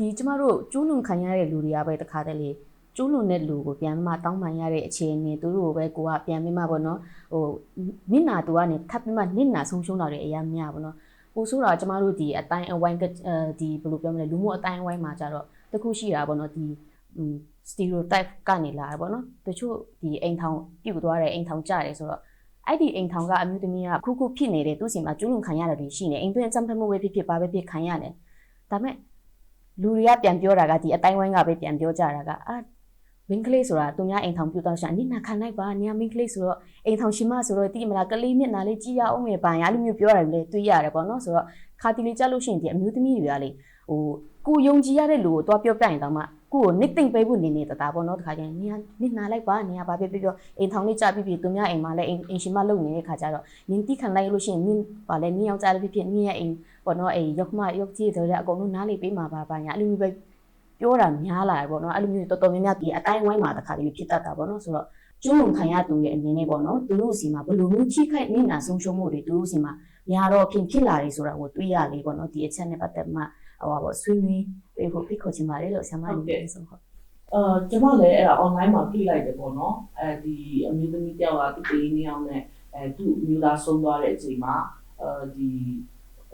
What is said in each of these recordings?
ဒီကျမတို့ကျူးလွန်ခံရတဲ့လူတွေကပဲတခါတည်းလေကျူးလွန်တဲ့လူကိုပြန်မှတောင်းပန်ရတဲ့အခြေအနေသူတို့ကိုပဲကိုကပြန်ပြီးမှပေါ့နော်ဟိုနင့်နာသူကနေထပ်ပြီးမှနင့်နာဆုံးရှုံးတာတွေအများများပေါ့နော်ပို့ဆိုတော့ကျမတို့ဒီအတိုင်းအဝိုင်းကအဲဒီဘယ်လိုပြောမလဲလူမှုအတိုင်းအဝိုင်းမှာကြတော့တခုရှိတာပေါ့နော်ဒီ stereotype ကနေလာတာပေါ့နော်တချို့ဒီအိမ်ထောင်ပြုတ်သွားတယ်အိမ်ထောင်ကြတယ်ဆိုတော့အဲ့ဒီအိမ်ထောင်ကအမျိုးသမီးကခုခုဖြစ်နေတဲ့သူ့စီမှာကျူးလွန်ခံရတာတွေရှိနေအိမ်တွင်းအကြမ်းဖက်မှုပဲဖြစ်ဖြစ်ပါပဲဖြစ်ခံရတယ်ဒါပေမဲ့ လူတွေကပြန်ပြောတာကဒီအတိုင်းဝိုင်းကပဲပြန်ပြောကြတာကအာမင်းကလေးဆိုတာသူများအိမ်ထောင်ပြုတ်တော့ရှာနိနာခံလိုက်ပါနေမင်းကလေးဆိုတော့အိမ်ထောင်ရှင်မဆိုတော့တိမလားကလေးမျက်နှာလေးကြည့်ရအောင်ပဲဘာညာလိုမျိုးပြောရတယ်လေတွေ့ရတယ်ပေါ့နော်ဆိုတော့ခါတီလေးကြားလို့ရှိရင်ဒီအမျိုးသမီးတွေကလေဟိုကိုယုံကြည်ရတဲ့လူကိုတွားပြောပြရင်တော့မှ ကိုကိုနစ်သိမ့်ပေးဖို့နေနေတာပေါ့နော်တခါကျရင်နေရနစ်နာလိုက်ပါနေရပါပြပြပြောအိမ်ထောင်လေးကြပြပြသူများအိမ်မှာလည်းအိမ်အိမ်ရှင်မလုံနေတဲ့ခါကျတော့နင်းတိခံလိုက်လို့ရှိရင်နင်းပါလဲနင်းယောက်ျားလေးဖြစ်ဖြစ်နင်းရဲ့အိမ်ပေါ့နော်အိမ်ရောက်မရောက်ကြီးဆိုတဲ့အကုန်လုံးနားလေပေးမှာပါပါညာအဲ့လိုမျိုးပဲပြောတာများလာတယ်ပေါ့နော်အဲ့လိုမျိုးတော်တော်များများဒီအတိုင်းဝိုင်းမှာတခါတလေဖြစ်တတ်တာပေါ့နော်ဆိုတော့ကျွလွန်ခံရသူရဲ့အနေနဲ့ပေါ့နော်သူတို့စီမှာဘယ်လိုမျိုးချိခိုက်နေတာဆုံးရှုံးမှုတွေသူတို့စီမှာများတော့ဖြစ်ဖြစ်လာတယ်ဆိုတာကိုတွေးရလေပေါ့နော်ဒီအချက်နဲ့ပတ်သက်မှဟိုပါပေါ့ဆွေးနွေး ပေးဖို့ဖိတ်ခေါ်ချင်ပါတယ်လို့ဆရာမအနေနဲ့ဆိုဟုတ်အာကျွန်မလည်းအဲ့ဒါ online မှာတွေ့လိုက်တယ်ပေါ့နော်အဲဒီအမျိုးသမီးတယောက်ကသူ့ပေးနေအောင်နဲ့အဲသူ့မျိုးသားဆုံးသွားတဲ့အချိန်မှာအဲဒီ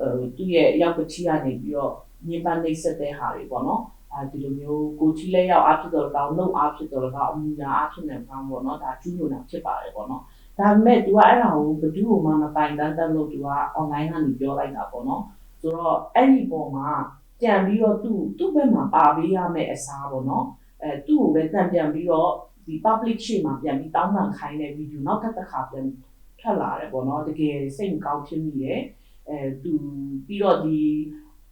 အဲသူ့ရဲ့ရောက်ပချီကနေပြီးတော့ညင်ပန်းနှိပ်စက်တဲ့ဟာတွေပေါ့နော်အဲဒီလိုမျိုးကိုချီလက်ရောက်အားဖြစ်တော့ကောင်းနှုတ်အားဖြစ်တော့ကောင်းအမူအရာအားဖြစ်နေကောင်းပေါ့နော်ဒါကျူးလွန်တာဖြစ်ပါတယ်ပေါ့နော်ဒါပေမဲ့ तू ကအဲ့ဒါကိုဘယ်သူ့မှမပိုင်တန်းတန်းလို့ तू က online ကနေပြောလိုက်တာပေါ့နော်ဆိုတော့အဲ့ဒီပုံမှာ ကြံပြီးတော့သူ့သူ့ဘက်မှာပါပေးရမယ့်အစားပေါ့နော်အဲသူ့ကိုပဲတန်ပြန်ပြီးတော့ဒီ public ရှေ့မှာပြန်ပြီးတောင်းပန်ခိုင်းတဲ့ဗီဒီယိုနောက်တစ်တစ်ခါပြန်ထွက်လာတယ်ပေါ့နော်တကယ်စိတ်မကောင်းဖြစ်မိတယ်အဲသူပြီးတော့ဒီ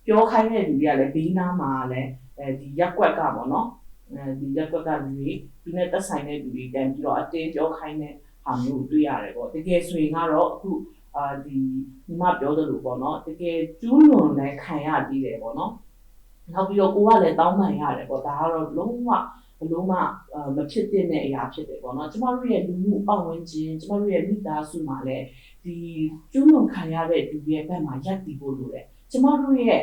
ပြောခိုင်းတဲ့လူတွေကလည်းဘေးနားမှာလည်းအဲဒီရက်ကွက်ကပေါ့နော်အဲဒီရက်ကွက်ကလူတွေသူနဲ့သက်ဆိုင်တဲ့လူတွေတန်ပြီးတော့အတင်းပြောခိုင်းတဲ့ဟာမျိုးကိုတွေ့ရတယ်ပေါ့တကယ်ဆိုရင်ကတော့အခု အာဒီညီမပြောသလိုပေါ့နော်တကယ်ကျူးလွန်လည်းခံရသေးတယ်ပေါ့နော်နောက်ပြီးတော့ကိုကလည်းတောင်းပန်ရတယ်ပေါ့ဒါကတော့လုံးဝဘလုံးမမဖြစ်တဲ့အရာဖြစ်တယ်ပေါ့နော်ကျမတို့ရဲ့လူမှုပတ်ဝန်းကျင်ကျမတို့ရဲ့မိသားစုမှာလည်းဒီကျူးလွန်ခံရတဲ့လူရဲ့ဘက်မှာရပ်တည်ဖို့လိုတယ်ကျမတို့ရဲ့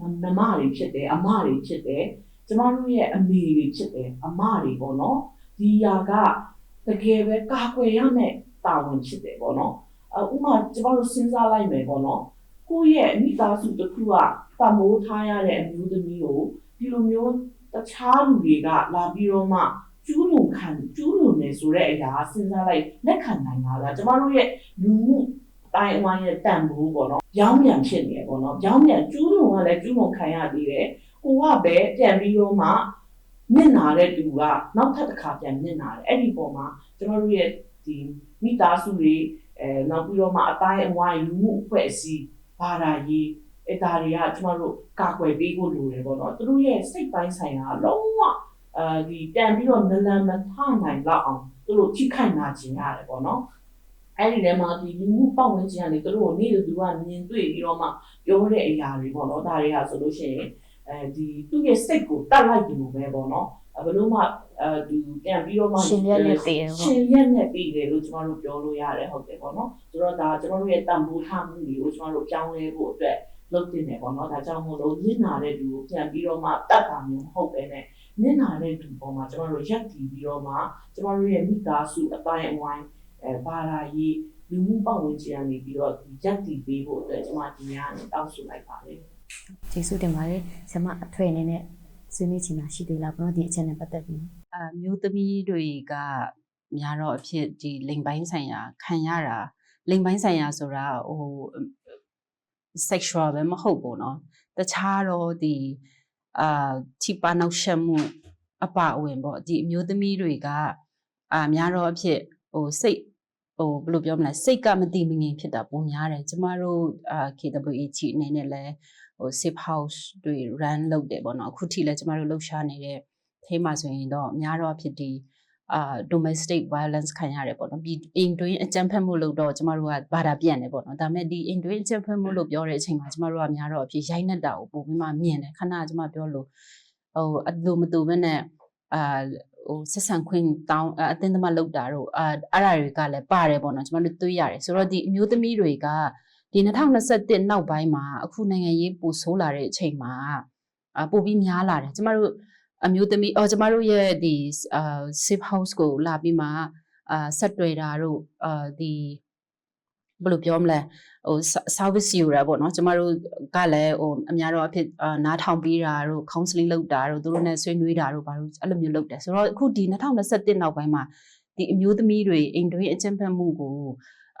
မမတွေဖြစ်တယ်အမတွေဖြစ်တယ်ကျမတို့ရဲ့အမေတွေဖြစ်တယ်အမတွေပေါ့နော်ဒီຢာကတကယ်ပဲကာကွယ်ရမယ့်တာဝန်ဖြစ်တယ်ပေါ့နော် ဥပမာကျမတို့စဉ်းစားလိုက်မယ်ပေါ့နော်ကိုယ့်ရဲ့မိသားစုတစ်ခုကပမိုးထားရတဲ့အမျိုးသမီးကိုဒီလိုမျိုးတခြားလူတွေကလာပြီးတော့မှကျူးလွန်ခံကျူးလွန်နေဆိုတဲ့အရာစဉ်းစားလိုက်လက်ခံနိုင်တာလားကျမတို့ရဲ့လူမှုအတိုင်းအဝိုင်းရဲ့တန်ဖိုးပေါ့နော်ရောင်းမြန်ဖြစ်နေရပေါ့နော်ရောင်းမြန်ကျူးလွန်ကလည်းကျူးလွန်ခံရသေးတယ်ကိုကပဲပြန်ပြီးတော့မှမျက်နာတဲ့သူကနောက်ထပ်တစ်ခါပြန်မျက်နာတယ်အဲ့ဒီပုံမှာကျမတို့ရဲ့ဒီမိသားစုတွေ အဲနောက်ပြီးတော့မှအတိုင်းအဝိုင်းလူမှုအဖွဲ့အစည်းဘာသာရေးအဲ့ဒါတွေကကျမတို့ကာကွယ်ပေးဖို့လိုတယ်ပေါ့နော်သူတို့ရဲ့စိတ်ပိုင်းဆိုင်ရာလုံးဝအဲဒီတန်ပြီးတော့နလန်မထနိုင်တော့အောင်သူတို့ထိခိုက်နာကျင်ရတယ်ပေါ့နော်အဲ့ဒီထဲမှာဒီလူမှုပတ်ဝန်းကျင်ကနေသူတို့ကိုနေ့တူကမြင်တွေ့ပြီးတော့မှပြောတဲ့အရာတွေပေါ့နော်ဒါတွေကဆိုလို့ရှိရင်အဲဒီသူ့ရဲ့စိတ်ကိုတတ်လိုက်တယ်လို့ပဲပေါ့နော် ဘယ်လို့မှအဲဒီပြန်ပြီးတော့မှရှင်ရက်နဲ့တည်တယ်ရှပေါ့င်ရက်နဲ့ပြီးတယ်လို့ကျမတို့ပြောလို့ရတယ်ဟုတ်တယ်ပေါ့နော်ဆိုတော့ဒါကျမတို့ရဲ့တန်ဖိုးထားမှုတွေကိုကျမတို့ပြောင်းလဲဖို့အတွက်လုပ်တင်တယ်ပေါ့နော်ဒါကြောင့်မို့လို့ညင်နာတဲ့လူကိုပြန်ပြီးတော့မှတတ်တာမျိုးမဟုတ်ပဲနဲ့ညင်နာတဲ့လူပေါ်မှာကျမတို့ရက်တည်ပြီးတော့မှကျမတို့ရဲ့မိသားစုအတိုင်းအဝိုင်းအဲဘာသာရေးလူမှုပတ်ဝန်းကျင်ကနေပြီးတော့ဒီရက်တည်ပေးဖို့အတွက်ကျမဒီညကနေတောင်းဆိုလိုက်ပါတယ်ကျေးဇူးတင်ပါတယ်ဆရာမအထွေအနေနဲ့ ဆွေးနွေးချင်တာရှိသေးလားဘုရားဒီအချက်နဲ့ပတ်သက်ပြီး အမျိုးသမီးတွေကများတော့အဖြစ်ဒီလိမ်ပိုင်းဆိုင်ရာခံရတာလိမ်ပိုင်းဆိုင်ရာဆိုတာဟို sexual ပဲမဟုတ်ဘူးเนาะတခြားတော့ဒီအာချိပါနောက်ရှက်မှုအပအဝင်ပေါ့ဒီအမျိုးသမီးတွေကအာများတော့အဖြစ်ဟိုစိတ်ဟိုဘယ်လိုပြောမလဲစိတ်ကမတိမငြိမ်ဖြစ်တာပုံများတယ်ကျမတို့အာ KWH အနေနဲ့လဲ ဟို safe house တွေ run လုပ်တယ်ပေါ့နော်အခုထိလဲကျမတို့လှုပ်ရှားနေတဲ့ thế မှာဆိုရင်တော့များတော့ဖြစ်ဒီအာ domestic violence ခံရတယ်ပေါ့နော်ပြီးအိမ်တွင်းအကြမ်းဖက်မှုလို့တော့ကျမတို့ကဘာသာပြန်တယ်ပေါ့နော်ဒါပေမဲ့ဒီအိမ်တွင်းအကြမ်းဖက်မှုလို့ပြောတဲ့အချိန်မှာကျမတို့ကများတော့အဖြစ်ရိုက်နှက်တာကိုပုံပြီးမှမြင်တယ်ခဏကျမပြောလို့ဟိုအလိုမတူဘဲနဲ့အာဟိုဆက်ဆံခွင့်တောင်းအတင်းသမားလောက်တာတော့အာအဲ့ဒါတွေကလည်းပါတယ်ပေါ့နော်ကျမတို့တွေးရတယ်ဆိုတော့ဒီအမျိုးသမီးတွေက ဒီ2021နောက်ပိုင်းမှာအခုနိုင်ငံရေးပူဆိုးလာတဲ့အချိန်မှာအာပို့ပြီးများလာတယ်ကျမတို့အမျိုးသမီးအော်ကျမတို့ရဲ့ဒီအာ safe house ကိုလာပြီးမှအာဆက်တွေ့တာတို့အာဒီဘယ်လိုပြောမလဲဟို service ယူတာပေါ့နော်ကျမတို့ကလည်းဟိုအများတော့အဖြစ်အာနားထောင်ပြီးတာတို့ counseling လုပ်တာတို့သူတို့နဲ့ဆွေးနွေးတာတို့ဘာလို့အဲ့လိုမျိုးလုပ်တယ်ဆိုတော့အခုဒီ2021နောက်ပိုင်းမှာဒီအမျိုးသမီးတွေအိမ်တွင်းအကျင့်ဖက်မှုကို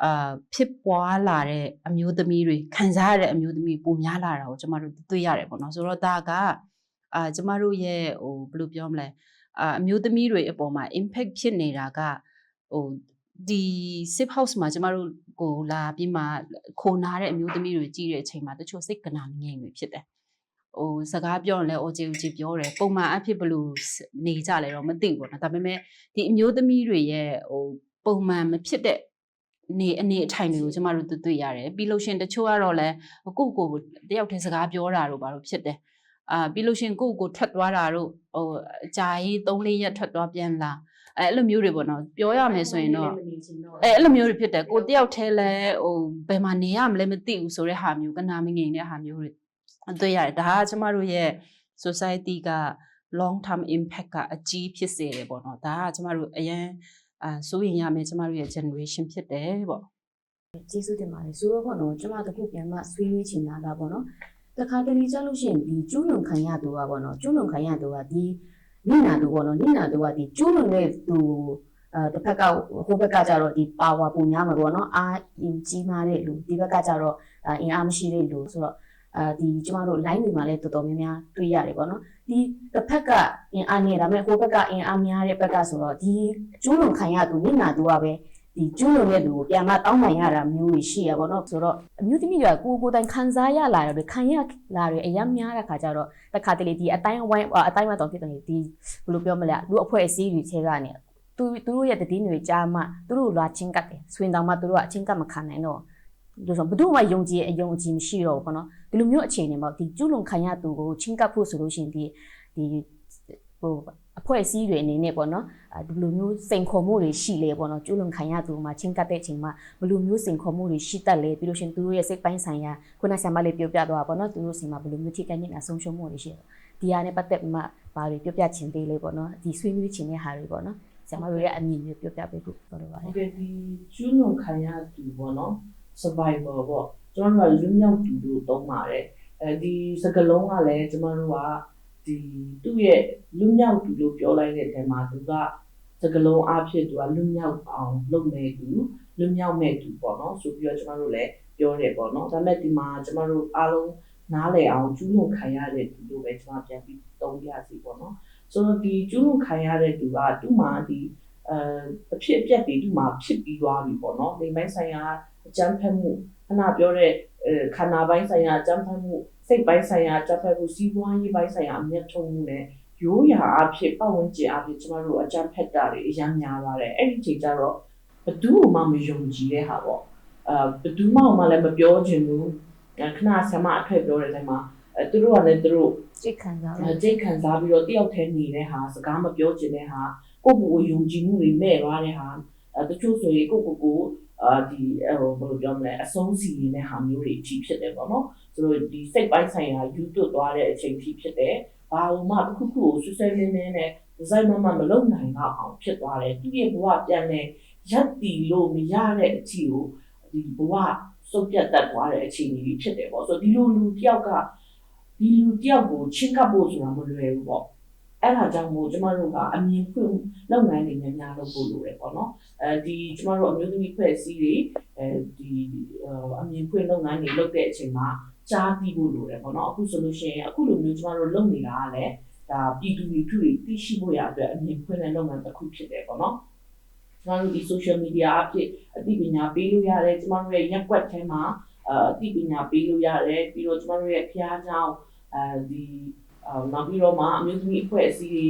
အာဖြစ်ပွားလာတဲ့အမျိုးသမီးတွေခံစားရတဲ့အမျိုးသမီးပုံများလာတာကိုကျမတို့တွေ့ရတယ်ပေါ့နော်ဆိုတော့ဒါကအာကျမတို့ရဲ့ဟိုဘယ်လိုပြောမလဲအာအမျိုးသမီးတွေအပေါ်မှာ impact ဖြစ်နေတာကဟိုဒီ safe house မှာကျမတို့ကိုလာပြီးမှခိုနာတဲ့အမျိုးသမီးတွေကြည့်တဲ့အချိန်မှာတချို့စိတ်ကနာမငြိမ်တွေဖြစ်တယ်ဟိုစကားပြောရင်လည်းအော်ဂျီဂျီပြောတယ်ပုံမှန်အဖြစ်ဘယ်လိုနေကြလဲတော့မသိဘူးပေါ့နော်ဒါပေမဲ့ဒီအမျိုးသမီးတွေရဲ့ဟိုပုံမှန်မဖြစ်တဲ့ နေအနေအထိုင်တွေကိုကျမတို့တွေ့ရတယ်ပြီးလို့ရှင်တချို့ကတော့လည်းကိုယ့်ကိုယ်တယောက်တည်းစကားပြောတာတို့ဘာလို့ဖြစ်တယ်အာပြီးလို့ရှင်ကိုယ့်ကိုယ်ထွက်သွားတာတို့ဟိုအကြာကြီး3-4ရက်ထွက်သွားပြန်လာအဲအဲ့လိုမျိုးတွေပေါ့နော်ပြောရမယ်ဆိုရင်တော့အဲအဲ့လိုမျိုးတွေဖြစ်တယ်ကိုတယောက်တည်းလဲဟိုဘယ်မှာနေရမလဲမသိဘူးဆိုတဲ့ဟာမျိုးကနာမငိန်တဲ့ဟာမျိုးတွေတွေ့ရတယ်ဒါကကျမတို့ရဲ့ society က long term impact ကအကြီးဖြစ်စေတယ်ပေါ့နော်ဒါကကျမတို့အရင် အာစိုးရင်ရမယ်ကျမတို့ရဲ့ generation ဖြစ်တယ်ပေါ့ကျေးဇူးတင်ပါတယ်ဆိုတော့ပေါ့နော်ကျွန်မတခုပြန်မှဆွေးနွေးချင်တာကပေါ့နော်တခါတလေကြလို့ရှိရင်ဒီကျူးလွန်ခံရသူကပေါ့နော်ကျူးလွန်ခံရသူကဒီနိနာသူပေါ့နော်နိနာသူကဒီကျူးလွန်တဲ့သူအဲတစ်ဖက်ကဟိုဘက်ကကြတော့ဒီ power ပုံများမှာပေါ့နော်အာအင်ကြီးမားတဲ့လူဒီဘက်ကကြတော့အင်အားမရှိတဲ့လူဆိုတော့အဲဒီကျမတို့ line တွေမှာလည်းတော်တော်များများတွေ့ရတယ်ပေါ့နော် ဒီတစ်ဖက်ကအင်အားနေတာမဲ့ဟိုဘက်ကအင်အားများတဲ့ဘက်ကဆိုတော့ဒီကျူးလွန်ခံရသူနိနာသူကပဲဒီကျူးလွန်တဲ့သူကိုပြန်မတောင်းပန်ရတာမျိုးတွေရှိရပါတော့ဆိုတော့အမျိုးသမီးတွေကကိုယ်ကိုယ်တိုင်ခံစားရလာတယ်ခံရလာတယ်အများများတဲ့ခါကျတော့တခါတလေဒီအတိုင်းဝိုင်းအတိုင်းဝိုင်းတော့ဖြစ်တယ်ဒီဘယ်လိုပြောမလဲလူအဖွဲ့အစည်းတွေထဲကနေသူသူတို့ရဲ့တည်င်းတွေကြားမှသူတို့လာချင်းကတ်တယ်ဆွင်တောင်မှသူတို့ကအချင်းကတ်မခံနိုင်တော့လို့ဆိုဘယ်သူမှယုံကြည်အယုံကြည်မရှိတော့ဘူးပေါ့နော် ဒီလိုမျိုးအခြေအနေမှာဒီကျူးလွန်ခံရသူကိုချင်းကတ်ဖို့ဆိုလို့ရှိရင်ဒီဒီဟိုအဖွဲ့အစည်းတွေအနေနဲ့ပေါ့နော်အဲဒီလိုမျိုးစိန်ခေါ်မှုတွေရှိလေပေါ့နော်ကျူးလွန်ခံရသူမှာချင်းကပ်တဲ့အချိန်မှာဘယ်လိုမျိုးစိန်ခေါ်မှုတွေရှိတတ်လဲပြီးလို့ရှိရင်သူတို့ရဲ့စိတ်ပိုင်းဆိုင်ရာခုနဆရာမလေးပြောပြတော့ပေါ့နော်သူတို့စီမှာဘယ်လိုမျိုးထိခိုက်နေတာဆုံးရှုံးမှုတွေရှိတယ်ဒီဟာနဲ့ပတ်သက်မှဘာတွေပြောပြချင်သေးလဲပေါ့နော်ဒီဆွေးနွေးချင်တဲ့ဟာတွေပေါ့နော်ဆရာမတို့ရဲ့အမြင်မျိုးပြောပြပေးဖို့ပြောလိုပါတဟုယ်တ်ကဲ့ဒီကျူးလွန်ခံရသူပေါ့နော် survivor ပေါ့ ကျွန်တော်တို့ကလူမြောက်သူလို့သုံးပါတယ်အဲဒီစကလုံးကလည်းကျွန်တော်တို့ကဒီသူ့ရဲ့လူမြောက်သူလို့ပြောလိုက်တဲ့အချိန်မှာသူကစကလုံးအဖြစ်သူကလူမြောက်အောင်လုပ်နေသူလူမြောက်မဲ့သူပေါ့နော်ဆိုပြီးတော့ကျွန်တော်တို့လည်းပြောတယ်ပေါ့နော်ဒါပေမဲ့ဒီမှာကျွန်တော်တို့အားလုံးနားလည်အောင်ကျူးလွန်ခံရတဲ့သူလို့ပဲကျွန်တော်ပြန်ပြီးသုံးပြစီပေါ့နော်ဆိုတော့ဒီကျူးလွန်ခံရတဲ့သူကသူ့မှာဒီအဲအဖြစ်အပျက်တွေသူ့မှာဖြစ်ပြီးသွားပြီပေါ့နော်။လိမ်ပိုင်းဆိုင်ရာအ ကြမ်းဖက်မှုခဏပြောတဲ့အဲခန္ဓာပိုင်းဆိုင်ရာအကြမ်းဖက်မှုစိတ်ပိုင်းဆိုင်ရာအကြမ်းဖက်မှုစီးပွားရေးပိုင်းဆိုင်ရာအမျက်ထုံမှုနဲ့ရိုးရာအဖြစ်ပတ်ဝန်းကျင်အဖြစ်ကျမတို့အကြမ်းဖက်တာတွေအများများပါတယ်။အဲ့ဒီချိန်ကျတော့ဘသူ့မှမယုံကြည်တဲ့ဟာပေါ့။အာဘသူမှမှလည်းမပြောချင်ဘူး။ခဏဆမအထက်ပြောတဲ့အချိန်မှာအဲသူတို့ကလည်းသူတို့စိတ်ခံစားအဲစိတ်ခံစားပြီးတော့တယောက်တည်းနေတဲ့ဟာစကားမပြောချင်တဲ့ဟာကိုယ့်ကိုယ်ကိုယုံကြည်မှုတွေမဲ့သွားတဲ့ဟာအဲတချို့ဆိုရင်ကိုယ့်ကိုယ်ကို အာဒီဟိုဘယ်လိုပြောမလဲအဆုံးစီနေတဲ့ဟာမျိုးတွေအထိဖြစ်တယ်ပေါ့နော်ဆိုတော့ဒီစိတ်ပိုင်းဆိုင်ရာယူတွတ်သွားတဲ့အချိန်ထိဖြစ်တယ်ဘာလို့မှတစ်ခုခုကိုဆွဆွဲလင်းလင်းနဲ့ဒီဇိုင်းမမမလုံနိုင်တော့အောင်ဖြစ်သွားတယ်သူ့ရဲ့ဘဝပြန်လဲရက်တီလို့မရတဲ့အထိကိုဒီဘဝစုပ်ပြတ်တတ်သွားတဲ့အချိန်ကြီးဖြစ်တယ်ပေါ့ဆိုတော့ဒီလိုလူတယောက်ကဒီလူတယောက်ကိုချင်းကပ်ဖို့ဆိုတာမလွယ်ဘူးပေါ့အဲ့ဒါကြောင့်မို့ကျမတို့ကအမြင်ဖွင့်လုပ်နိုင်နေများများလုပ်ဖို့လိုတယ်ပေါ့နော် အဲဒီကျမတို့အမျိုးသမီးဖွဲ့စည်းတွေအဲဒီအမြင်ဖွင့်လုပ်နိုင်နေလုပ်တဲ့အချိန်မှာကြားပြီးဖို့လိုတယ်ပေါ့နော်အခုဆိုလို့ရှိရင်အခုလိုမျိုးကျမတို့လုပ်နေတာကလည်းဒါပြည်သူလူထုတွေသိရှိဖို့ရအတွက်အမြင်ဖွင့်တဲ့လုပ်ငန်းတစ်ခုဖြစ်တယ်ပေါ့နော်ကျမတို့ဒီ social media အဖြစ်အသိပညာပေးလို့ရတယ်ကျမတို့ရဲ့ network ထဲမှာအသိပညာပေးလို့ရတယ်ပြီးတော့ကျမတို့ရဲ့ဖျားเจ้าအဲဒီအာနောက်ပြီးတော့မှအမျိုးသမီးအဖွဲ့အစည်းတွေ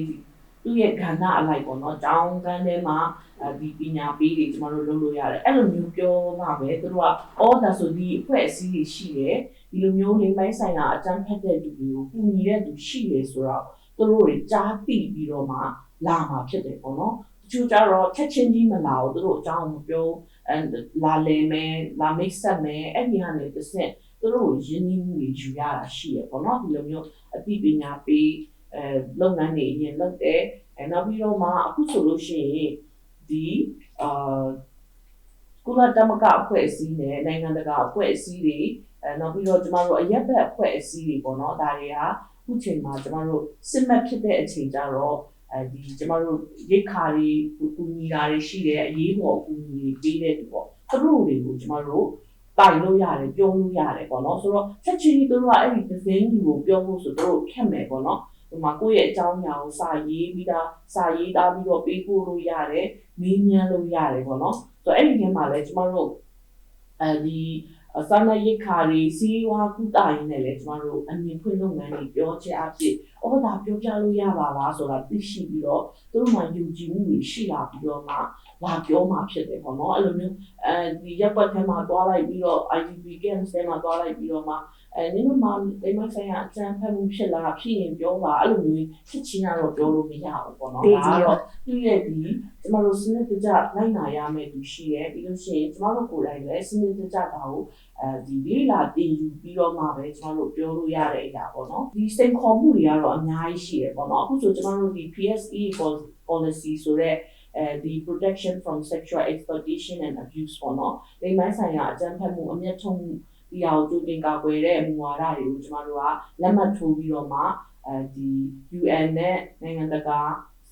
သူ့ရဲ့ကဏ္ဍအလိုက်ပေါ့နော်။ကျောင်းကန်းထဲမှာအဲဒီပညာပေးတွေကျမတို့လုပ်လို့ရတယ်။အဲ့လိုမျိုးပြောမှပဲသူတို့ကအော်ဒါဆိုဒီအဖွဲ့အစည်းတွေရှိတယ်။ဒီလိုမျိုးလိမ့်ပိုင်းဆိုင်ရာအကြမ်းဖက်တဲ့သူတွေကိုပူညီတဲ့သူရှိတယ်ဆိုတော့သူတို့တွေကြားသိပြီးတော့မှလာမှာဖြစ်တယ်ပေါ့နော်။တချို့ကျတော့ချက်ချင်းကြီးမလာဘူးသူတို့အကြောင်းမပြောအဲလာလေမယ်လာမိတ်ဆက်မယ်အဲ့ဒီကနေတစ်ဆင့်သူတို့ကိုရင်းနှီးမှုတွေယူရတာရှိရပေါ့နော်ဒီလိုမျိုးအအသိပညာပေး အဲလုပ်ငန်းတွေအရင်လုပ်တယ်အဲနောက်ပြီးတော့မှအခုဆိုလို့ရှိရင်ဒီအာကုလသမဂ္ဂအဖွဲ့အစည်းနဲ့နိုင်ငံတကာအဖွဲ့အစည်းတွေအဲနောက်ပြီးတော့ကျမတို့အရက်ဘက်အဖွဲ့အစည်းတွေပေါ့နော်ဒါတွေကအခုချိန်မှာကျမတို့စစ်မှတ်ဖြစ်တဲ့အချိန်ကြတော့အဲဒီကျမတို့ရိတ်ခါတွေကူညီတာတွေရှိတယ်အရေးပေါ်အကူအညီတွေပေးတဲ့တူပေါ့သူတို့တွေကိုကျမတို့တိုင်လို့ရတယ်ပြောလို့ရတယ်ပေါ့နော်ဆိုတော့ချက်ချင်းကြီးသူတို့ကအဲ့ဒီ design ကိုပြောဖို့ဆိုတော့ခက်မယ်ပေါ့နော် ဒီမှာကိုယ့်ရဲ့အကြောင်းအရာကိုစာရေးပြီးသားစာရေးသားပြီးတော့ပေးပို့လို့ရတယ်မေးမြန်းလို့ရတယ်ပေါ့နော်ဆိုတော့အဲ့ဒီထဲမှာလည်းကျမတို့အဲဒီအစမ်းရိတ်ခါတွေစီးဝါကုတာရင်းနဲ့လည်းကျမတို့အမြင်ဖွင့်လုပ်ငန်းတွေပြောချင်အဖြစ်အော်ဒါပြောပြလို့ရပါလားဆိုတာသိရှိပြီးတော့သူတို့မှယုံကြည်မှုတွေရှိလာပြီးတော့မှလာပြောမှဖြစ်တယ်ပေါ့နော်အဲ့လိုမျိုးအဲဒီရပ်ပတ်ထဲမှာတွားလိုက်ပြီးတော့ IDP camps ထဲမှာတွားလိုက်ပြီးတော့မှ အဲနင်တို့မှဒီမှာဆိုင်ရာအကြံဖတ်မှုဖြစ်လာဖြစ်ရင်ပြောပါအဲ့လိုမျိုးဖြစ်ချင်းကတော့ပြောလို့မရဘူးပေါ့နော်တေးကြီးရောသူ့ရဲ့ဒီကျမတို့စနစ်တကျလိုက်နာရမယ်သူရှိရဲပြီးလို့ရှိရင်ကျမတို့ကိုယ်တိုင်လည်းစနစ်တကျတာကိုအဲဒီလေးလာတင်ယူပြီးတော့မှပဲကျမတို့ပြောလို့ရတဲ့အရာပေါ့နော်ဒီစိန်ခေါ်မှုတွေကတော့အများကြီးရှိရပေါ့နော်အခုဆိုကျမတို့ဒီ PSE policy ဆိုတဲ့အဲဒီ protection from sexual exploitation and abuse ပေါ့နော်ဒီမိုင်းဆိုင်ရာအကြမ်းဖက်မှုအမျက်ထုတ်မှု ဒီဟာကိုကြိုတင်ကာကွယ်တဲ့မူဝါဒတွေကိုကျမတို့ကလက်မှတ်ထိုးပြီးတော့မှအဲဒီ UN နဲ့နိုင်ငံတကာ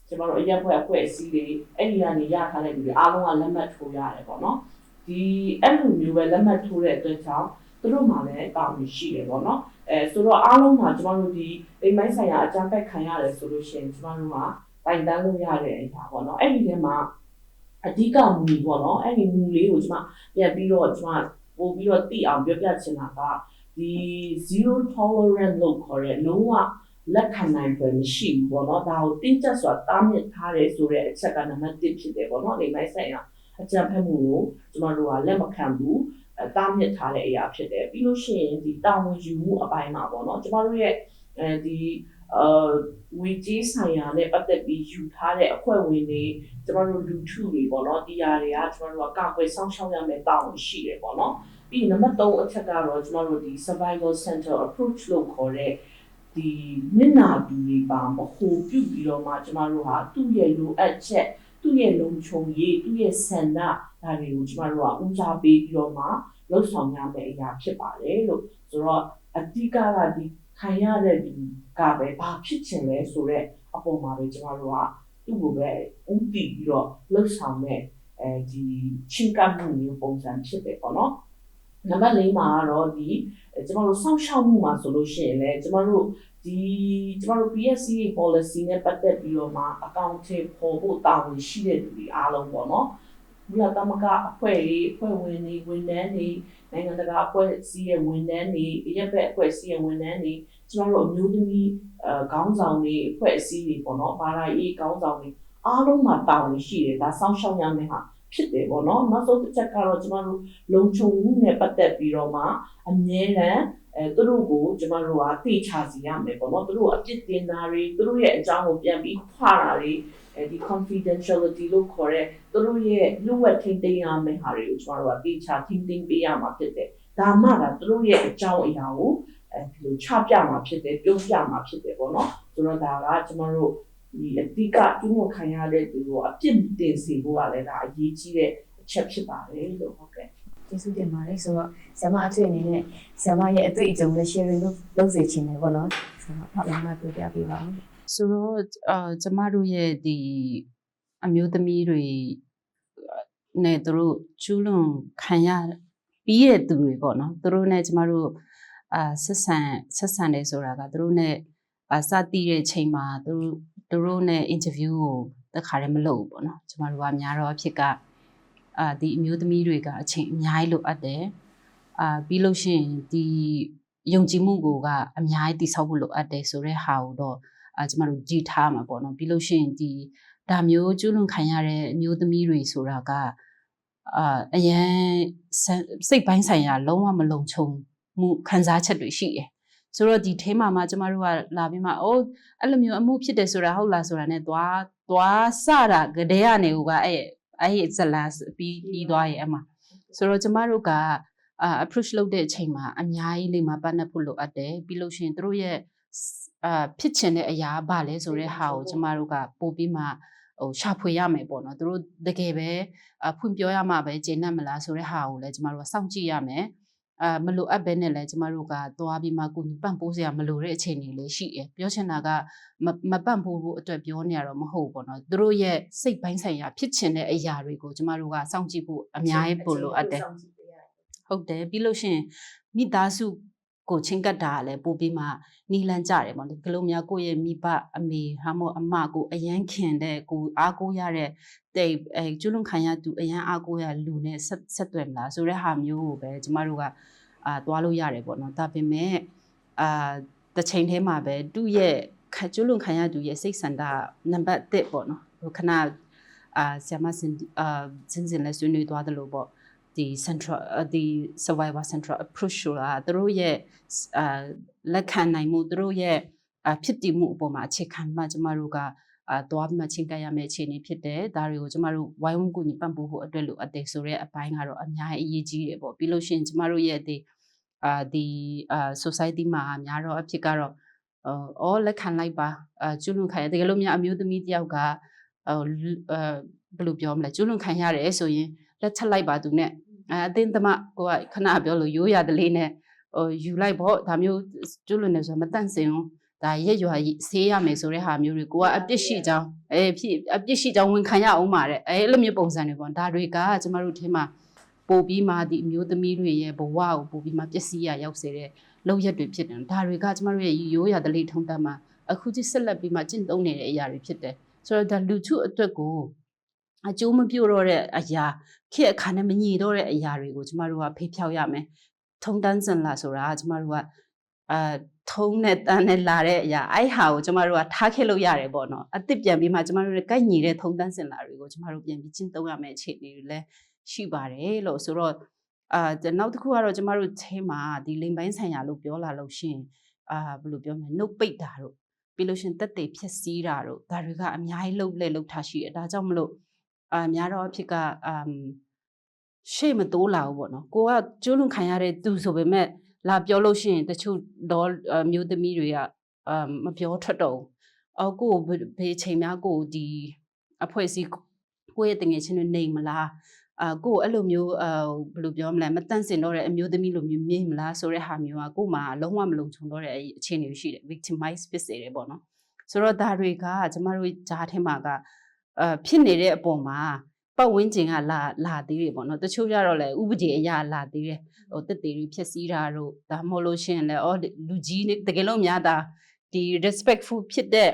ကျွန်တော်တို့အရက်ဘွက်အဖွဲ့အစည်းတွေအဲ့ဒီကနေရထားတဲ့လူတွေအားလုံးကလက်မှတ်ထိုးရတယ်ပေါ့နော်ဒီအဲ့လိုမျိုးပဲလက်မှတ်ထိုးတဲ့အတွက်ကြောင့်သူတို့မှလည်းတာဝန်ရှိတယ်ပေါ့နော်အဲဆိုတော့အားလုံးကကျွန်တော်တို့ဒီအိမ်မိုင်းဆိုင်ရာအကြမ်းဖက်ခံရတယ်ဆိုလို့ရှိရင်ကျွန်တော်တို့ကတိုင်တန်းလို့ရတဲ့အရာပေါ့နော်အဲ့ဒီထဲမှာအဓိကမူပေါ့နော်အဲ့ဒီမူလေးကိုကျွန်မပြန်ပြီးတော့ကျွန်မ ပို့ပြီးတော့သိအောင်ပြောပြချင်တာကဒီ zero tolerance လို့ခေါ်တဲ့လုံးဝလက်ခံနိုင်ဖွယ်မရှိဘူးပေါ့နော်ဒါကိုတင်းကျပ်စွာတားမြစ်ထားတယ်ဆိုတဲ့အချက်ကနံပါတ်1ဖြစ်တယ်ပေါ့နော်ဒီမိုင်းဆိုင်ရာအကြံဖက်မှုကိုကျမတို့ကလက်မခံဘူးအဲတားမြစ်ထားတဲ့အရာဖြစ်တယ်ပြီးလို့ရှိရင်ဒီတာဝန်ယူမှုအပိုင်းမှာပေါ့နော်ကျမတို့ရဲ့အဲဒီ အာဝီကြီးဆိုင်ရာနဲ့ပတ်သက်ပြီးယူထားတဲ့အဖွဲ့ဝင်တွေကျမတို့လူထုတွေပေါ့နော်ဒီຢာတွေကကျမတို့ကကာကွယ်ဆောင်ရှောက်ရမယ်တာဝန်ရှိတယ်ပေါ့နော်ပြီးရင်နံပါတ်3အချက်ကတော့ကျမတို့ဒီ survival center approach လို့ခေါ်တဲ့ဒီမျက်နာတူတွေပါမဟိုပြုတ်ပြီးတော့မှကျမတို့ဟာသူ့ရဲ့လိုအပ်ချက်သူ့ရဲ့လုံခြုံရေးသူ့ရဲ့ဆန္ဒဒါတွေကိုကျမတို့ကဦးစားပေးပြီးတော့မှလှုပ်ဆောင်ရမယ့်အရာဖြစ်ပါတယ်လို့ဆိုတော့အဓိကကဒီခံရတဲ့ဒီ ကပဲဘာဖြစ်ချင်လဲဆိုတော့အပေါ်မှာပဲကျမတို့ကသူ့ကိုပဲဦးတည်ပြီးတော့လှုပ်ဆောင်မဲ့အဲဒီချင်းကပ်မှုမျိုးပုံစံဖြစ်တယ်ပေါ့နော်နံပါတ်၄မှာကတော့ဒီကျမတို့စောင့်ရှောက်မှုမှာဆိုလို့ရှိရင်လည်းကျမတို့ဒီကျမတို့ PSC policy နဲ့ပတ်သက်ပြီးတော့မှအကောင့်ထဲပေါ်ဖို့တာဝန်ရှိတဲ့လူတွေအားလုံးပေါ့နော် ဘုရားတမကအဖွဲ့တွေအဖွဲ့ဝင်တွေဝန်ထမ်းတွေနိုင်ငံတကာအဖွဲ့အစည်းရဲ့ဝန်ထမ်းတွေအရက်ဘက်အဖွဲ့အစည်းရဲ့ဝန်ထမ်းတွေကျမတို့အမျိုးသမီးအဲခေါင်းဆောင်တွေအဖွဲ့အစည်းတွေပေါ့နော်ဘာသာရေးခေါင်းဆောင်တွေအားလုံးမှာတာဝန်ရှိတယ်ဒါစောင့်ရှောက်ရမယ်ဟာဖြစ်တယ်ပေါ့နော်နောက်ဆုံးတစ်ချက်ကတော့ကျမတို့လုံခြုံမှုနဲ့ပတ်သက်ပြီးတော့မှအမြဲတမ်း အဲသူတို့ကိုကျမတို့ကသိချစီရမယ်ပေါ့နော်သူတို့အပြစ်တင်တာတွေသူတို့ရဲ့အကြောင်းကိုပြန်ပြီးခွာတာတွေအဲဒီ confidentiality လို့ခေါ်တဲ့သူတို့ရဲ့လူဝက်ထိန်းသိမ်းရမယ့်ဟာတွေကိုကျမတို့ကသိချထိန်းသိမ်းပေးရမှာဖြစ်တယ်ဒါမှသာသူတို့ရဲ့အကြောင်းအရာကိုအဲဒီလိုချပြမှာဖြစ်တယ်ပြောပြမှာဖြစ်တယ်ပေါ့နော်ဆိုတော့ဒါကကျမတို့ဒီအတိကကျူးမခံရတဲ့သူကိုအပြစ်တင်စေဖို့ကလည်းဒါအရေးကြီးတဲ့အချက်ဖြစ်ပါတယ်လို့ဟုတ်ကဲ့ ကျေးဇူးတင်ပါတယ်ဆိုတော့ဆရာမအထွေအနေနဲ့ဆရာမရဲ့အတွေ့အကြုံနဲ့ sharing လုပ်လုပ်စေချင်တယ်ပေါ့နော်ဆရာမဖောက်ရမှာပြပြပေးပါဦးဆိုတော့အာကျမတို့ရဲ့ဒီအမျိုးသမီးတွေနဲ့သူတို့ကျူးလွန်ခံရပြီးရဲ့သူတွေပေါ့နော်သူတို့နဲ့ကျမတို့အာဆက်ဆံဆက်ဆံတယ်ဆိုတာကသူတို့နဲ့အာစတည်တဲ့ချိန်မှာသူတို့သူတို့နဲ့ interview ကိုတခါတည်းမလုပ်ဘူးပေါ့နော်ကျမတို့ကများတော့အဖြစ်က အာဒီအမျိုးသမီးတွေကအချိန်အများကြီးလိုအပ်တယ်အာပြီးလို့ရှိရင်ဒီယုံကြည်မှုကိုကအများကြီးတိဆောက်ဖို့လိုအပ်တယ်ဆိုတဲ့ဟာကိုတော့အာကျမတို့ကြည်ထားမှာပေါ့နော်ပြီးလို့ရှိရင်ဒီဒါမျိုးကျွလွန်ခံရတဲ့အမျိုးသမီးတွေဆိုတာကအာအရန်စိတ်ပိုင်းဆိုင်ရာလုံးဝမလုံခြုံမှုခံစားချက်တွေရှိတယ်ဆိုတော့ဒီထဲမှာမှကျမတို့ကလာပြီးမှအိုးအဲ့လိုမျိုးအမှုဖြစ်တယ်ဆိုတာဟုတ်လားဆိုတာ ਨੇ သွားသွားစတာကတဲ့ကနေကအဲ့ အဲ့ဇလန်ပြီးပြီးသွားရဲ့အမှဆိုတော့ကျမတို့ကအာ approach လုပ်တဲ့အချိန်မှာအများကြီးလေးမှာပတ်သက်ဖို့လိုအပ်တယ်ပြီးလို့ရှိရင်တို့ရဲ့အာဖြစ်ချင်တဲ့အရာကဘာလဲဆိုတဲ့ဟာကိုကျမတို့ကပို့ပြီးမှဟိုရှာဖွေရမယ်ပေါ့နော်သူတို့တကယ်ပဲအဖွင့်ပြောရမှပဲကျေနပ်မလားဆိုတဲ့ဟာကိုလည်းကျမတို့ကစောင့်ကြည့်ရမယ် အာမလိုအပ်ပဲနဲ့လည်းကျမတို့ကသွားပြီးမှကိုညီပန့်ပိုးစရာမလိုတဲ့အခြေအနေလေးရှိတယ်ပြောချင်တာကမမပန့်ပိုးဖို့အတွက်ပြောနေရတော့မဟုတ်ဘူးပေါ့နော်သူတို့ရဲ့စိတ်ပိုင်းဆိုင်ရာဖြစ်ချင်တဲ့အရာတွေကိုကျမတို့ကစောင့်ကြည့်ဖို့အများကြီးပို့လိုအပ်တယ်ဟုတ်တယ်ပြီးလို့ရှိရင်မိသားစု ကိုချင်းကပ်တာကလည်းပို့ပြီးမှနီလန်ကြတယ်ပေါ့လေကလုံးများကိုယ့်ရဲ့မိဘအမေဟာမို့အမကိုအရန်ခင်တဲ့ကိုအားကိုးရတဲ့တဲ့အဲကျွလွန်ခံရသူအရန်အားကိုးရလူနဲ့ဆက်ဆက်သွယ်မလားဆိုတဲ့ဟာမျိုးကိုပဲကျမတို့ကအာသွားလို့ရတယ်ပေါ့နော်ဒါပေမဲ့အာတစ်ချိန်ထဲမှာပဲသူ့ရဲ့ခကျွလွန်ခံရသူရဲ့စိတ်ဆန္ဒနံပါတ်1ပေါ့နော်ဟိုခဏအာဆ iam မစင်အာစင်စင်လဲဆွေးနွေးသွားတယ်လို့ပေါ့ ဒီ central အဒီ survivor central approach ဆိုတာသူတို့ရဲ့အာလက်ခံနိုင်မှုသူတို့ရဲ့အာဖြစ်တည်မှုအပေါ်မှာအခြေခံမှကျမတို့ကအာသွားပြီးမှချင်းကပ်ရမယ့်အခြေအနေဖြစ်တယ်ဒါတွေကိုကျမတို့ဝိုင်းဝန်းကူညီပံ့ပိုးဖို့အတွက်လိုအပ်တယ်ဆိုတဲ့အပိုင်းကတော့အများကြီးအရေးကြီးတယ်ပေါ့ပြီးလို့ရှိရင်ကျမတို့ရဲ့ဒီအာဒီအာ society မှာအများတော့အဖြစ်ကတော့အော်လက်ခံလိုက်ပါအာကျွလွန်ခံရတကယ်လို့များအမျိုးသမီးတယောက်ကဟိုအဲဘယ်လိုပြောမလဲကျွလွန်ခံရတယ်ဆိုရင်လက်ချက်လိုက်ပါသူနဲ့ အဲအတင်းသမကိုကခဏပြောလို့ရိုးရတလေးနဲ့ဟိုယူလိုက်ပေါ့ဒါမျိုးကျွလွန်နေဆိုမတန့်စင်ဘူးဒါရက်ရွာဆေးရမယ်ဆိုတဲ့ဟာမျိုးတွေကိုကအပြစ်ရှိကြောင်းအဲဖြစ်အပြစ်ရှိကြောင်းဝန်ခံရအောင်ပါတဲ့အဲအဲ့လိုမျိုးပုံစံတွေပေါ့ဒါတွေကကျမတို့ထဲမှာပို့ပြီးမှဒီအမျိုးသမီးတွေရဲ့ဘဝကိုပို့ပြီးမှပျက်စီးရရောက်စေတဲ့လောက်ရက်တွေဖြစ်တယ်ဒါတွေကကျမတို့ရဲ့ရိုးရတလေးထုံးတတ်မှာအခုကြီးဆက်လက်ပြီးမှကျင့်သုံးနေတဲ့အရာတွေဖြစ်တယ်ဆိုတော့ဒါလူထုအတွက်ကို အကျိုးမပြုတော့တဲ့အရာခေတ်အခါနဲ့မညီတော့တဲ့အရာတွေကိုကျမတို့ကဖေးဖြောက်ရမယ်ထုံတန်းစင်လာဆိုတာကကျမတို့ကအာထုံးနဲ့တန်းနဲ့လာတဲ့အရာအဲ့ဟာကိုကျမတို့ကထားခဲ့လို့ရတယ်ပေါ့နော်အစ်စ်ပြန်ပြီးမှကျမတို့ရဲ့ကိုက်ညီတဲ့ထုံတန်းစင်လာတွေကိုကျမတို့ပြန်ပြီးကျင့်သုံးရမယ့်အခြေအနေတွေလည်းရှိပါတယ်လို့ဆိုတော့အာနောက်တစ်ခုကတော့ကျမတို့အဲမှာဒီလိမ်ပိုင်းဆိုင်ရာလို့ပြောလာလို့ရှိရင်အာဘယ်လိုပြောမလဲနှုတ်ပိတ်တာတို့ပြီးလို့ရှရင်တက်တေဖြက်စီးတာတို့ဒါတွေကအများကြီးလှုပ်လဲလှုပ်ထားရှိတယ်ဒါကြောင့်မလို့ အာများတော့အဖြစ်ကအမ်ရှေ့မတိုးလာဘူးပေါ့နော်ကိုကကျွလွန်ခံရတဲ့သူဆိုပေမဲ့လာပြောလို့ရှိရင်တချို့တော့မျိုးသမီးတွေကအာမပြောထွက်တော့ဘူးအော်ကိုဘေးချိန်များကိုဒီအဖွဲ့အစည်းကိုယ့်ရဲ့တငယ်ချင်းတွေနေမလားအာကိုအဲ့လိုမျိုးအာဘယ်လိုပြောမလဲမတန့်စင်တော့တဲ့အမျိုးသမီးလိုမျိုးမြင်မလားဆိုတဲ့ဟာမျိုးကကို့မှာလုံးဝမလုံခြုံတော့တဲ့အခြေအနေရှိတယ် victimize ဖြစ်စေတယ်ပေါ့နော်ဆိုတော့ဒါတွေကကျမတို့ဂျားထဲမှာက အာဖြစ်နေတဲ့အပေါ်မှာပတ်ဝန်းကျင်ကလာလာသေးတယ်ပေါ့နော်တချို့ကြတော့လေဥပဒေအရလာသေးတယ်ဟိုတက်သေးတွေဖြစ်စည်းတာတို့ဒါမှမဟုတ်လို့ရှိရင်လည်းအော်လူကြီးတကယ်လို့များတာဒီ respectful ဖြစ်တဲ့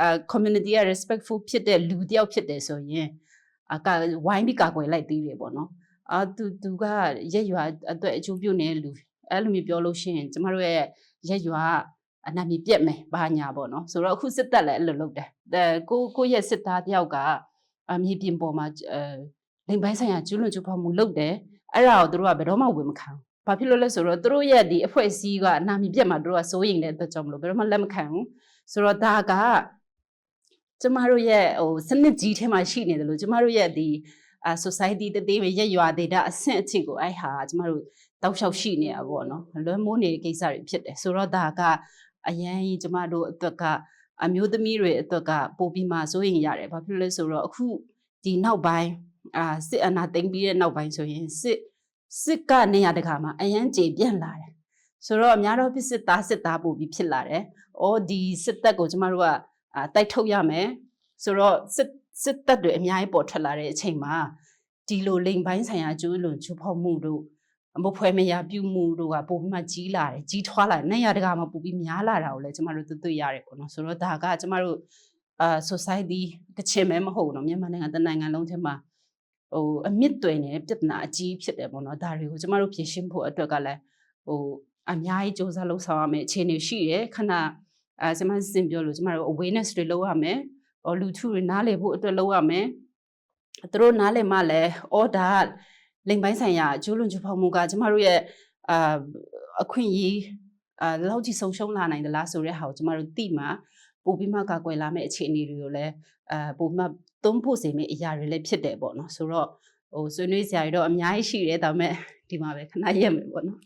အာ community က respectful ဖြစ်တဲ့လူတယောက်ဖြစ်တယ်ဆိုရင်အကဝိုင်းပြီးကာကွယ်လိုက်သေးတယ်ပေါ့နော်အာသူသူကရက်ရွာအတွက်အကျိုးပြုနေတဲ့လူအဲ့လိုမျိုးပြောလို့ရှိရင်ကျမတို့ရဲ့ရက်ရွာ အနာမည်ပြက်မယ်ဘာညာပေါ့နော်ဆိုတော့အခုစစ်တပ်လည်းအဲ့လိုလုပ်တယ်အဲကိုကိုရဲ့စစ်သားတယောက်ကအမြေပြင်ပေါ်မှာအဲလိမ်ပိုင်းဆိုင်ရာကျူးလွန်ကျူးဖောက်မှုလုပ်တယ်အဲ့ဒါကိုသူတို့ကဘယ်တော့မှဝင်မခံဘူးဘာဖြစ်လို့လဲဆိုတော့သူတို့ရဲ့ဒီအဖွဲ့အစည်းကအနာမည်ပြက်မှာသူတို့ကစိုးရိမ်တဲ့အတွက်ကြောင့်မလို့ဘယ်တော့မှလက်မခံဘူးဆိုတော့ဒါကကျမတို့ရဲ့ဟိုစနစ်ကြီးထဲမှာရှိနေတယ်လို့ကျမတို့ရဲ့ဒီအာ society တသေးပဲရက်ရွာဒေတာအဆင့်အထိကိုအဲ့ဟာကျမတို့တောက်လျှောက်ရှိနေတာပေါ့နော်လွယ်မိုးနေတဲ့ကိစ္စတွေဖြစ်တယ်ဆိုတော့ဒါက အရန်ကြီးကျမတို့အတွက်ကအမျိုးသမီးတွေအတွက်ကပိုပြီးမှစိုးရင်ရတယ်ဘာဖြစ်လို့လဲဆိုတော့အခုဒီနောက်ပိုင်းအာစစ်အာဏာသိမ်းပြီးတဲ့နောက်ပိုင်းဆိုရင်စစ်စစ်ကနေရာတကာမှာအရန်ကြေပြန့်လာတယ်ဆိုတော့အများတော့ဖြစ်စစ်သားစစ်သားပို့ပြီးဖြစ်လာတယ်။အော်ဒီစစ်တပ်ကိုကျမတို့ကအာတိုက်ထုတ်ရမယ်ဆိုတော့စစ်စစ်တပ်တွေအများကြီးပေါ်ထွက်လာတဲ့အချိန်မှာဒီလိုလိမ်ပိုင်းဆိုင်ရာကျိုးလွန်ချိုးဖောက်မှုတို့ မဖွဲ့မရပြုမှုတို့ကပိုပြီးမှကြီးလာတယ်ကြီးထွားလာတယ်နေရာတကာမှာပိုပြီးများလာတာကိုလည်းကျမတို့တွေ့တွေ့ရတယ်ပေါ့နော်ဆိုတော့ဒါကကျမတို့အာ society ကချင်မဲမဟုတ်ဘူးနော်မြန်မာနိုင်ငံတနိုင်ငံလုံးထဲမှာဟိုအမြင့်တွယ်နေတဲ့ပြဿနာအကြီးဖြစ်တယ်ပေါ့နော်ဒါတွေကိုကျမတို့ဖြေရှင်းဖို့အတွက်ကလည်းဟိုအများကြီးစ조사လုပ်ဆောင်ရမယ်အခြေအနေရှိတယ်ခဏအဲကျမစင်ပြောလို့ကျမတို့ awareness တွေလုပ်ရမယ်ဟိုလူထုတွေနားလည်ဖို့အတွက်လုပ်ရမယ်သူတို့နားလည်မှလည်း order လိမ်ပိုင်းဆိုင်ရာကျိုးလွန်ကျူဖောက်မှုကကျမတို့ရဲ့အာအခွင့်အရေးအာလောက်ကြီးဆုံးရှုံးလာနိုင်သလားဆိုတဲ့ဟာကိုကျမတို့သိမှပို့ပြီးမှကာကွယ်လာမယ့်အခြေအနေတွေကိုလည်းအာပို့မှသုံးဖို့စေမယ့်အရာတွေလည်းဖြစ်တယ်ပေါ့နော်ဆိုတော့ဟိုဆွေးနွေးစရာတွေတော့အများကြီးရှိတယ်ဒါပေမဲ့ဒီမှာပဲခဏရက်မယ်ပေါ့နော်